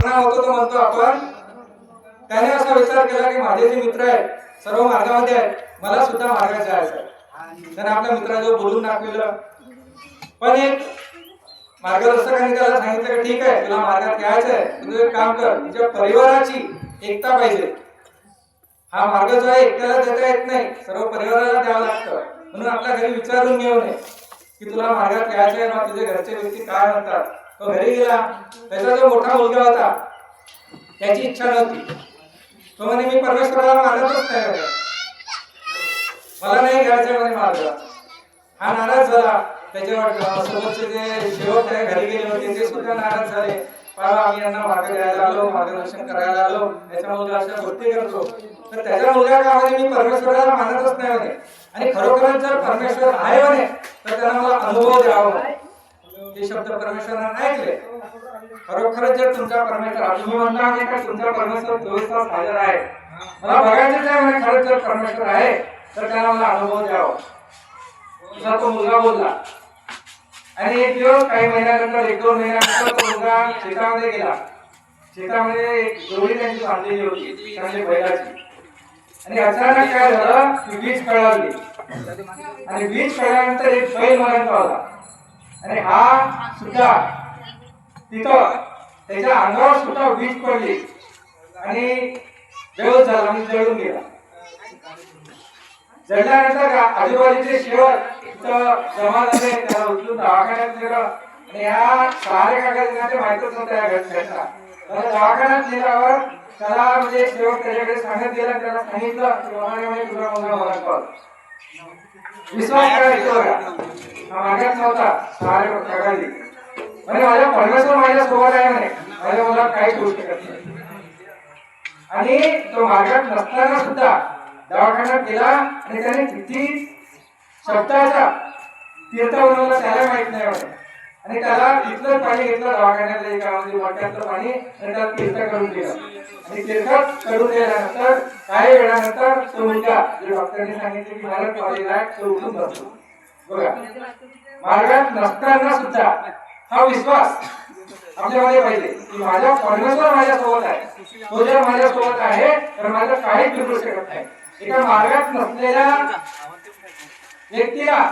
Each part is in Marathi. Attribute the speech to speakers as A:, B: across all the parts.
A: पुन्हा होतो तो म्हणतो आपण. त्याने असा विचार केला की माझे जे मित्र आहेत सर्व मार्गामध्ये आहेत मला सुद्धा मार्गात जायचं आहे. त्याने आपल्या मित्राजवळ बोलून दाखविलं. पण एक मार्गदर्शकाने त्याला सांगितलं की ठीक आहे तुला मार्गात यायचं आहे तू एक काम कर तुझ्या परिवाराची एकता पाहिजे. हा मार्ग जो आहे एकट्याला देता येत नाही सर्व परिवाराला द्यावं लागतं. म्हणून आपल्या घरी विचारून घेऊ नये की तुला मार्गात यायचं आहे ना तुझे घरचे व्यक्ती काय म्हणतात? तो घरी गेला. त्याचा जो मोठा मुलगा होता त्याची इच्छा नव्हती. तो म्हणे मी परमेश्वराला मानतच नाही म्हणे. मला नाही घ्यायचं म्हणे मार्ग हा नाराज झाला. त्याच्यावर सोबतचे जे शेवट आहे घरी गेले होते ते सुद्धा नाराज झाले. बाबा आम्ही यांना मार्ग द्यायला आलो मार्गदर्शन करायला आलो. त्याच्या मुलगा अशा गोष्टी करतो. तर त्याच्या मुलगा काय म्हणे मी परमेश्वराला मानतच नाही म्हणे. आणि खरोखरच जर परमेश्वर आहे म्हणे तर त्यांना मला अनुभव द्यावा हे शब्द परमेश्वराने ऐकले. खरोखरच जर तुमचा परमेश्वर म्हणता आहे का तुमचा परमेश्वर तास हजर आहे. मला बघायचंच आहे म्हणे खरंच जर परमेश्वर आहे तर त्याला मला अनुभव द्यावा. तुझा तो मुलगा बोलला. आणि एक दिवस काही महिन्यानंतर एक दोन महिन्यानंतर तो मुलगा शेतामध्ये गेला. शेतामध्ये एक जोडी त्यांची बांधलेली होती चांगली बैलाची. आणि अचानक काय झालं की वीज कळाली. आणि वीज कळल्यानंतर एक बैल मरण पावला. आणि हा सुद्धा तिथं त्याच्या अंगावर सुद्धा वीज पडली. आणि जळून झाला आणि जळून गेला. जळल्यानंतर आजूबाजूचे शेवट तिथं जमा झाले त्याला उचलून दवाखान्यात नेलं. आणि या सारे कागदाचे माहितच होत्या या घटनेचा त्याला दवाखान्यात नेल्यावर त्याला म्हणजे शेवट त्याच्याकडे सांगत गेला त्याला सांगितलं की बाबा म्हणे मला कॉल विश्वास करायचा बघा नव्हता सहारे कागाली म्हणजे माझ्या परमेश्वर माझ्या सोबत आहे म्हणे. माझ्या मला काहीच होऊ शकत नाही. आणि तो मार्गात नसताना सुद्धा दवाखान्यात गेला आणि त्याने किती शब्दाचा तीर्थ बनवला त्याला माहीत नाही म्हणे. आणि त्याला तिथलं पाणी घेतलं दवाखान्यातलं एका म्हणजे वाट्यातलं पाणी आणि त्याला तीर्थ करून दिलं. आणि तीर्थात करून दिल्यानंतर काही वेळानंतर तो मुलगा जे डॉक्टरने सांगितले की मला कॉलेज आहे तो उठून बसतो. बघा मार्गात नसताना सुद्धा हा विश्वास आपल्यामध्ये पाहिजे की माझ्या परमेश्वर माझ्यासोबत आहे. तो जर माझ्यासोबत आहे तर माझं काहीच बिघडू शकत नाही. एका मार्गात नसलेल्या व्यक्तीला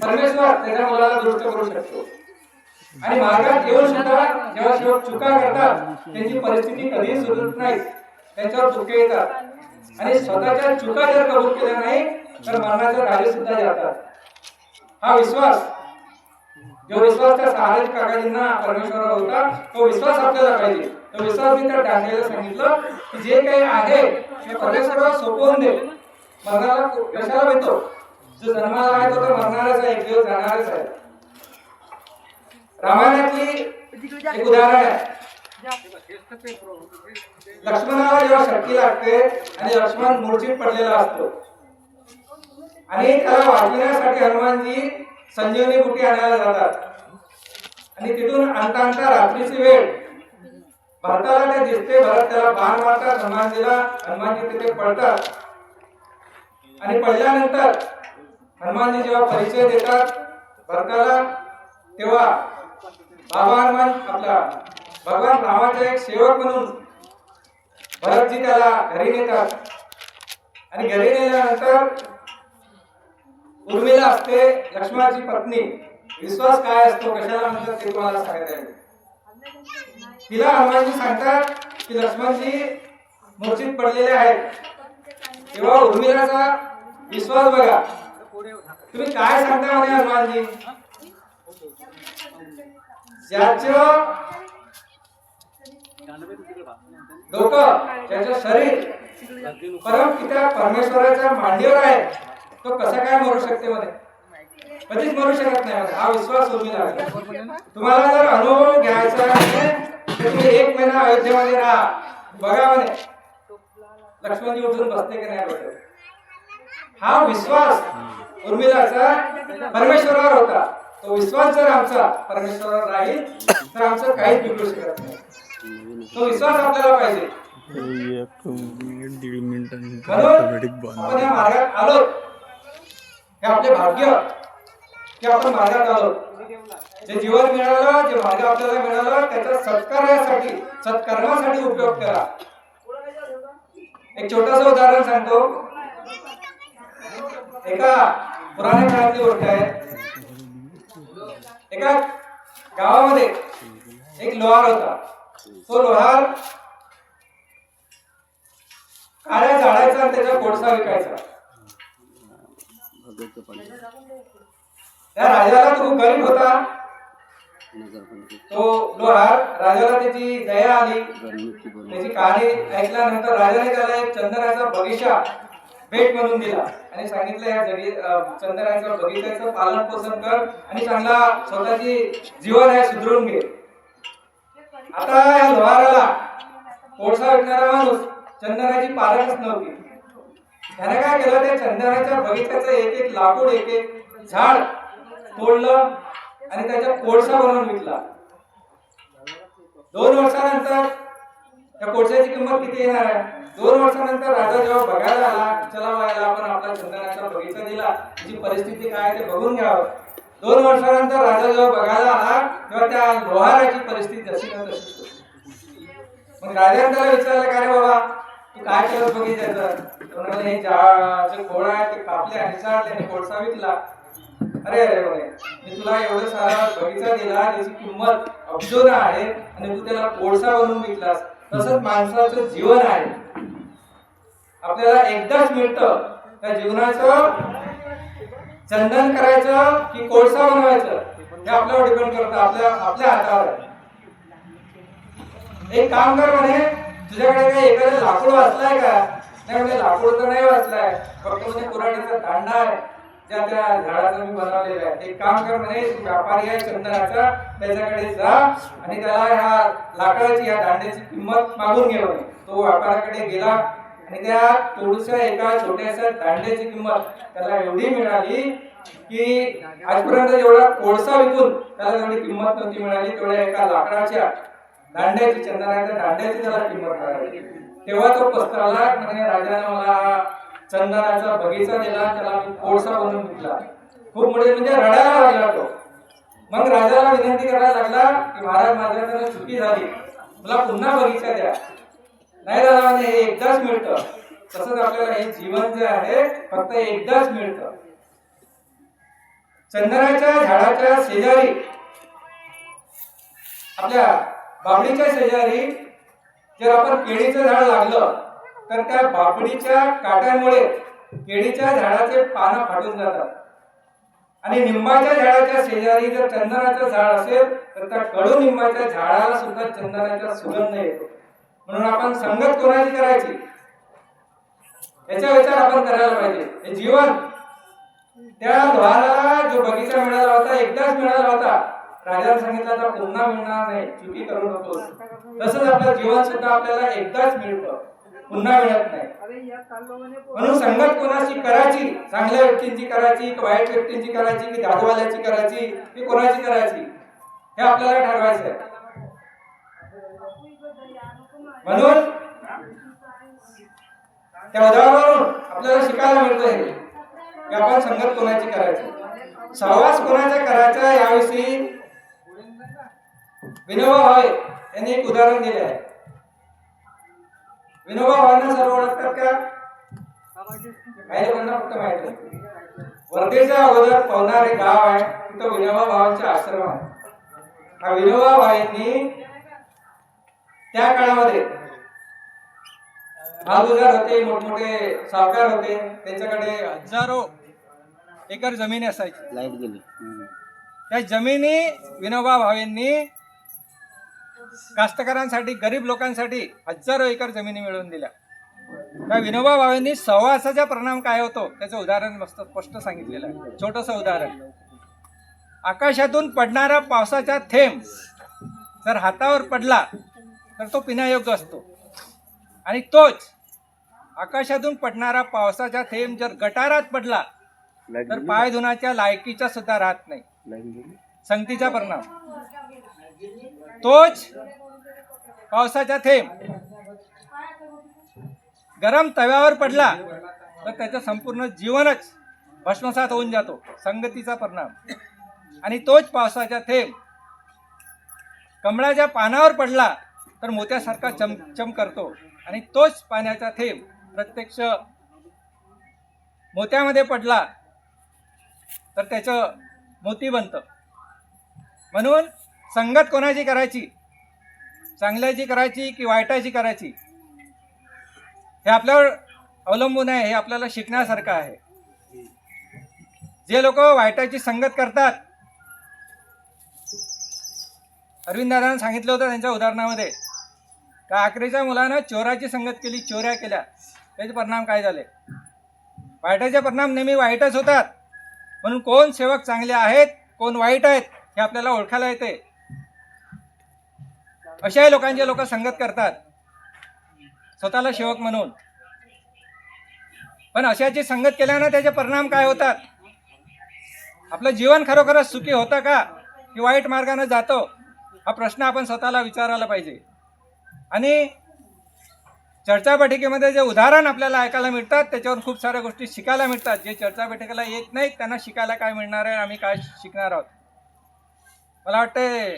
A: परमेश्वर त्याच्या मुलाला दुरुस्त करू शकतो. आणि मार्गात येऊन सुद्धा जेव्हा शेवट चुका करतात त्यांची परिस्थिती कधीच सुधरत नाही. त्यांच्यावर चुके येतात. आणि स्वतःच्या चुका जर कबूल केल्या नाही तर मरणाचे कार्य सुद्धा जातात. हा विश्वास जो विश्वास त्या सहाराज काकाजींना परमेश्वरावर होता तो विश्वास आपल्याला पाहिजे. तो विश्वास मी त्या डांगेला सांगितलं की जे काही आहे ते परमेश्वरावर सोपवून दे. मरणाला कशाला भेटतो जो जन्माला आहे तो तर मरणारच आहे एक दिवस जाणारच आहे. रामायणातली एक उदाहरण आहे. लक्ष्मणाला जेव्हा शक्ती लागते आणि लक्ष्मण मूर्छित पडलेला असतो. आणि त्याला वाचविण्यासाठी हनुमानजी संजीवनी कुठे आणायला जातात. आणि तिथून आणता आणता रात्रीची वेळ. भरताला ते दिसते भरत त्याला बाण मारतात हनुमानजीला हनुमानजी तिथे पडतात आणि पडल्यानंतर हनुमानजी जेव्हा परिचय देतात भरताला तेव्हा बाबा हनुमान आपला भगवान रामाचा एक सेवक म्हणून भरतजी त्याला घरी नेतात. आणि घरी नेल्यानंतर उर्मिला असते लक्ष्मणाची पत्नी. विश्वास काय असतो? कशाला म्हणतात ते तुम्हाला सांगता आहे तिला हनुमानजी सांगतात की लक्ष्मणजी मूर्छित पडलेले आहेत. तेव्हा उर्मिलाचा विश्वास बघा. तुम्ही काय सांगता म्हणे हनुमानजी ज्याचं डोकं ज्याचं शरीर परम पिता परमेश्वराच्या मांडीवर आहे तो कसा काय मरू शकते मध्ये? कधीच मरू शकत नाही हा विश्वास उर्मिला तुम्हाला जर अनुभव घ्यायचा तर तुम्ही एक महिना अयोध्येमध्ये राहा. बघा म्हणे. लक्ष्मणजी उठून बसते की नाही हा विश्वास उर्मिलाचा परमेश्वरावर होता. तो विश्वास जर आमचा परमेश्वरावर राहील तर आमचं काहीच बिघडू शकत नाही. तो विश्वास आपल्याला पाहिजे.
B: मिनिट
A: आपण या मार्गात आलो. हे आपले भाग्य. की आपण मार्गात आलो. जे जीवन मिळालं जे मार्ग आपल्याला मिळालं त्याचा सत्कार्यासाठी सत्कर्मासाठी उपयोग करा. एक छोटस उदाहरण सांगतो. एका पुराण्या काळातली गोष्ट आहे एका गावामध्ये एक लोहार होता. तो लोहार काळ्या झाडायचा आणि त्याच्या कोळसा विकायचा. त्या राजाला तो खूप गरीब होता. तो लोहार राजाला त्याची दया आली. त्याची कहाणी ऐकल्यानंतर राजाने त्याला एक चंदनाचा बगिशा भेट म्हणून दिला. आणि सांगितलं या जगी अं, बगीचाचं पालन पोषण कर आणि चांगला स्वतःची जीवन आहे सुधरून घे. आता या लोहाराला कोळसा विकणारा माणूस चंदनाची पालनच नव्हती. त्याने काय केलं? त्या चंदनाच्या बगीचाचं एक एक लाकूड एक एक झाड तोडलं आणि त्याच्या कोळसा बनवून विकला. दोन वर्षानंतर त्या कोळशाची किंमत किती येणार आहे? दोन वर्षानंतर राजा जेव्हा बघायला आला चला व्हायला आपण आपला चंदनाचा बगीचा दिला त्याची परिस्थिती काय ते बघून घ्यावं. दोन वर्षानंतर राजा जेव्हा बघायला आला तेव्हा त्या लोहाराची परिस्थिती जशी न मग राजाने त्याला विचारलं काय रे बाबा तू काय करत बघितलं हे जा- जे खोड आहे ते कापले आणि चाळले आणि कोळसा विकला. अरे अरे म्हणे मी तुला एवढं सारा बगीचा दिला त्याची किंमत अब्जोरा आहे आणि तू त्याला कोळसा बनवून विकलास. तसंच माणसाचं जीवन आहे. आपल्याला एकदाच मिळतं त्या जीवनाचं चंदन करायचं की कोळसा बनवायचं हे आपल्यावर डिपेंड करत आपल्या आपल्या हातावर आहे. एक काम कर म्हणे तुझ्याकडे काही एखादं लाकूड वाचलाय का? नाही म्हणजे लाकूड तर नाही वाचलाय. फक्त म्हणजे कुऱ्हाडीचा दांडा आहे. ज्या त्या झाडाचं मी बनवलेलं आहे. एक काम कर म्हणे व्यापारी आहे चंदनाचा त्याच्याकडे जा आणि त्याला ह्या लाकडाची या दांड्याची किंमत मागून घे म्हणे. तो व्यापाऱ्याकडे गेला आणि त्या थोडुशा एका छोट्याशा दांड्याची किंमत त्याला एवढी मिळाली की आजपर्यंत एवढा कोळसा विकून त्याला तेवढी किंमत नव्हती मिळाली तेवढ्या एका लाकडाच्या दांड्याची चंदनाच्या दांड्याची त्याला किंमत मिळाली. तेव्हा तो पस्तराला म्हणजे राजाने मला चंदनाचा बगीचा दिला त्याला मी कोळसा बनवून विकला खूप मोठे म्हणजे रडायला लागला तो. मग राजाला विनंती करायला लागला की महाराज माझ्याकडे चुकी झाली. मला पुन्हा बगीचा द्या. नाही दादा म्हणजे हे एकदाच मिळतं. तसंच आपल्याला हे जीवन जे आहे फक्त एकदाच मिळतं. चंदनाच्या झाडाच्या शेजारी आपल्या बाबडीच्या शेजारी जर आपण केळीचं झाड लागलं तर त्या बापडीच्या काट्यामुळे केळीच्या झाडाचे पानं फाटून जातात. आणि निंबाच्या झाडाच्या शेजारी जर चंदनाचं झाड असेल तर त्या कडू निंबाच्या झाडाला सुद्धा चंदनाचा सुगंध येतो. म्हणून आपण संगत कोणाची करायची? याचा विचार आपण करायला पाहिजे. हे जीवन त्या द्वाराला जो बगीचा मिळाला होता एकदाच मिळाला होता राजाने सांगितलं तर पुन्हा मिळणार नाही. चुकी करू नको तसंच आपलं जीवन सुद्धा आपल्याला एकदाच मिळतं. पुन्हा मिळत नाही. म्हणून संगत कोणाची करायची? चांगल्या व्यक्तींची करायची की वाईट व्यक्तींची करायची की दादवाल्याची करायची की कोणाची करायची? हे आपल्याला ठरवायचं आहे म्हणून त्या उदाहरणावरून आपल्याला शिकायला मिळतं हे. की आपण संगत कोणाची करायची? सहवास कोणाचा करायचा याविषयी विनोबा भावे यांनी एक उदाहरण दिले आहे. विनोबा भावांना सर्व ओळखतात का? काही लोकांना फक्त माहीत. वर्धेच्या अगोदर पवनार एक गाव आहे. तिथं विनोबा भावांचा आश्रम आहे. हा विनोबा भावांनी त्या काळामध्ये भागुजार होते मोठमोठे सावकार होते. त्यांच्याकडे हजारो एकर जमिनी असायची.
C: लाइट गेली.
A: त्या जमिनी विनोबा भावेंनी कास्तकारांसाठी गरीब लोकांसाठी हजारो एकर जमिनी मिळवून दिल्या. त्या विनोबा भावेंनी सहवासाचा परिणाम काय होतो त्याचं उदाहरण मस्त स्पष्ट सांगितलेलं आहे. छोटस उदाहरण. आकाशातून पडणारा पावसाचा थेंब जर हातावर पडला तर तो पिण्यायोग्य असतो. आणि तोच आकाशातून पडणारा पावसाचा थेंब जर गटारात पडला तर? पाय धुण्याच्या लायकीचा सुद्धा राहत नाही? संगतीचा परिणाम. तोच पावसाचा थेंब. गरम तव्यावर पडला तर त्याचं संपूर्ण जीवनच भस्मसात होऊन जातो संगतीचा परिणाम. आणि तोच पावसाचा थेंब. कमळाच्या पानावर पडला तर मोत्यासारखा चमचम करतो. आणि तोच पाण्याचा थेंब प्रत्यक्ष मोत्यामध्ये पडला तर त्याचं मोती बनतं. म्हणून संगत कोणाची करायची? चांगल्याची करायची की वाईटाची करायची? हे आपल्यावर अवलंबून आहे हे आपल्याला शिकण्यासारखं आहे. जे लोक वाईटाची संगत करतात अरविंद दादांनी सांगितलं होतं त्यांच्या उदाहरणामध्ये का आखरीच्या मुलानं चोराची संगत केली चोऱ्या केल्या त्याचे परिणाम काय झाले? वाईटाचे परिणाम नेहमी वाईटच होतात. म्हणून कोण सेवक चांगले आहेत कोण वाईट आहेत हे आपल्याला ओळखायला येते. अशाही लोकांचे लोक संगत करतात. स्वतःला सेवक म्हणून. पण अशाची संगत केल्यानं त्याचे परिणाम काय होतात? आपलं जीवन खरोखरच सुखी होतं का? की वाईट मार्गाने जातो? हा प्रश्न आपण स्वतःला विचारायला पाहिजे. आणि चर्चा बैठकीमध्ये जे उदाहरण आपल्याला ऐकायला मिळतात त्याच्यावर खूप साऱ्या गोष्टी शिकायला मिळतात. जे चर्चा बैठकीला येत नाहीत त्यांना शिकायला काय मिळणार आहे? आम्ही काय शिकणार आहोत? मला वाटतं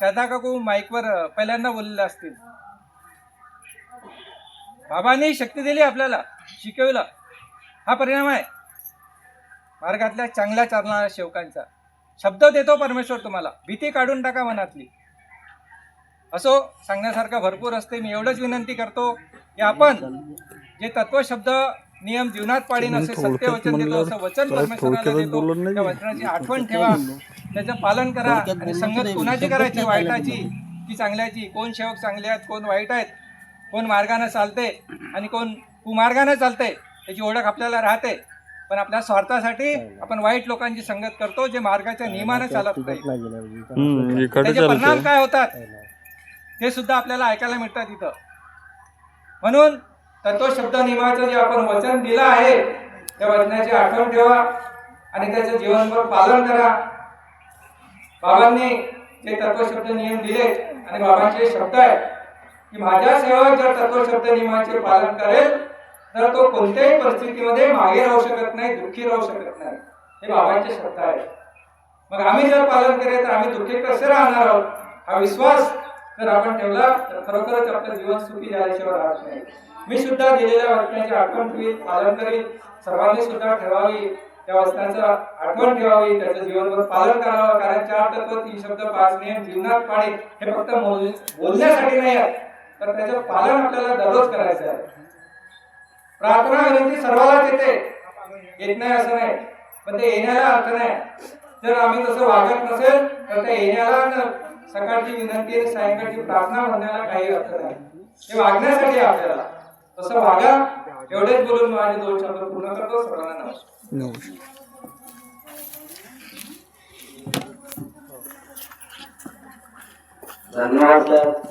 A: शारदा काकू माईकवर पहिल्यांदा बोललेले असतील. बाबांनी शक्ती दिली आपल्याला शिकवलं. हा परिणाम आहे. मार्गातल्या चांगल्या चालणाऱ्या सेवकांचा शब्द देतो परमेश्वर तुम्हाला. भीती काढून टाका मनातली. असो सांगण्यासारखं भरपूर असते. मी एवढंच विनंती करतो की आपण जे तत्वशब्द नियम जीवनात पाडीन असे सत्य वचन देतो असं वचन परमेश्वराला देतो. त्या वचनाची आठवण ठेवा. त्याचं पालन करा आणि संगत कोणाची करायची? वाईटाची? की चांगल्याची. कोण सेवक चांगले आहेत कोण वाईट आहेत कोण मार्गाने चालते आणि कोण कुमार्गाने चालते त्याची ओळख आपल्याला राहते. पण आपल्या स्वार्थासाठी आपण वाईट लोकांची संगत करतो जे मार्गाच्या नियमाने चालत नाही. त्याचे परिणाम काय होतात? ते सुद्धा आपल्याला ऐकायला मिळतात इथं. म्हणून तत्वशब्द नियमाचं जे आपण वचन दिलं आहे त्या वचनाची आठवण ठेवा आणि त्याचं जीवनभर पालन करा. बाबांनी जे तत्वशब्द नियम दिले आणि बाबांचे शब्द आहेत की माझ्या सेवक जर तत्वशब्द नियमाचे पालन करेल तर तो कोणत्याही परिस्थितीमध्ये मागे राहू शकत नाही दुःखी राहू शकत नाही. हे बाबांचे शब्द आहेत. मग आम्ही जर पालन केले तर आम्ही दुःखी कसे राहणार आहोत? हा विश्वास जर आपण ठेवला तर खरोखरच आपलं जीवन सुखी झाल्याशिवाय राहत नाही. मी सुद्धा दिलेल्या वाक्याची आठवण ठेवी पालन करीन सर्वांनी सुद्धा ठेवावी. त्या वचनाचं आठवण ठेवावी त्याचं जीवनभर पालन करावं कारण चार तत्व तीन शब्द पाच नियम जीवनात पाणी हे फक्त बोलण्यासाठी नाही आहे तर त्याचं पालन आपल्याला दररोज करायचं आहे. प्रार्थना विनंती सर्वालाच येते. येत नाही असं नाही पण ते येण्याला अर्थ नाही. जर आम्ही तसं वागत नसेल तर त्या येण्याला सकाळची विनंती आणि सायंकाळची प्रार्थना म्हणण्याला काही अर्थ नाही. हे वागण्यासाठी आपल्याला. तसं वागा एवढेच बोलून माझे दोन शब्द पूर्ण करतो. सर्वांना नमस्कार.
B: नमस्कार
C: धन्यवाद सर